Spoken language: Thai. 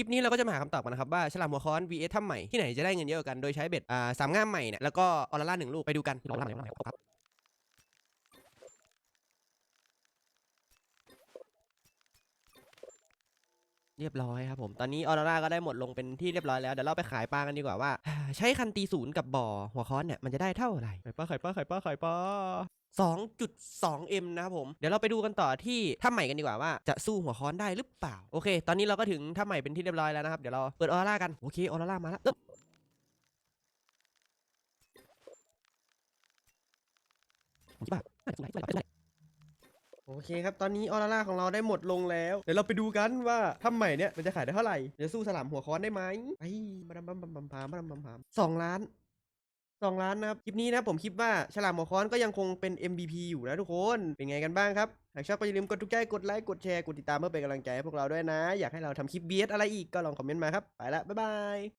ลิปนี้เราก็จะมาหาคำตอบกันนะครับว่าฉลามหัวค้อน vs ถ้ำใหม่ที่ไหนจะได้เงินเยอะกว่ากันโดยใช้เบ็ดอ่าสามง่ามใหม่เนี่ยแล้วก็ออร่าหนึ่งลูกไปดูกันออร่าหนึ่งลูกครับเรียบร้อยครับผมตอนนี้ออร่าก็ได้หมดลงเป็นที่เรียบร้อยแล้วเดี๋ยวเราไปขายปลากันดีกว่าว่า ใช้คันตีศูนย์กับบ่อหัวค้อนเนี่ยมันจะได้เท่าไหร่ขายปลาขายปลาขายปลาขายปลา 2.2m นะครับผม เดี๋ยวเราไปดูกันต่อที่ถ้ำใหม่กันดีกว่าว่าจะสู้หัวค้อนได้หรือเปล่า โอเค ตอนนี้เราก็ถึงถ้ำใหม่เป็นที่เรียบร้อยแล้วนะครับ เดี๋ยวเราเปิดออร่ากัน โอเค ออร่ามาแล้วเริ่มกี่บาโอเคครับ ตอนนี้ออร่าของเราได้หมดลงแล้ว เดี๋ยวเราไปดูกันว่าถ้ำใหม่เนี่ยมันจะขายได้เท่าไหร่ เดี๋ยวสู้สลามหัวค้อนได้ไหมไอ้บัมบัมบัมบัมพามบัมบัมพามสองล้าน สองล้านนะครับ คลิปนี้นะผมคิดว่าฉลามหัวค้อนก็ยังคงเป็น MVP อยู่นะทุกคน เป็นไงกันบ้างครับ หากชอบก็อย่าลืมกดถูกใจ กดไลค์ กดแชร์ กดติดตามเพื่อเป็นกำลังใจให้พวกเราด้วยนะ อยากให้เราทำคลิปเบียดอะไรอีกก็ลองคอมเมนต์มาครับ ไปละ บ๊ายบาย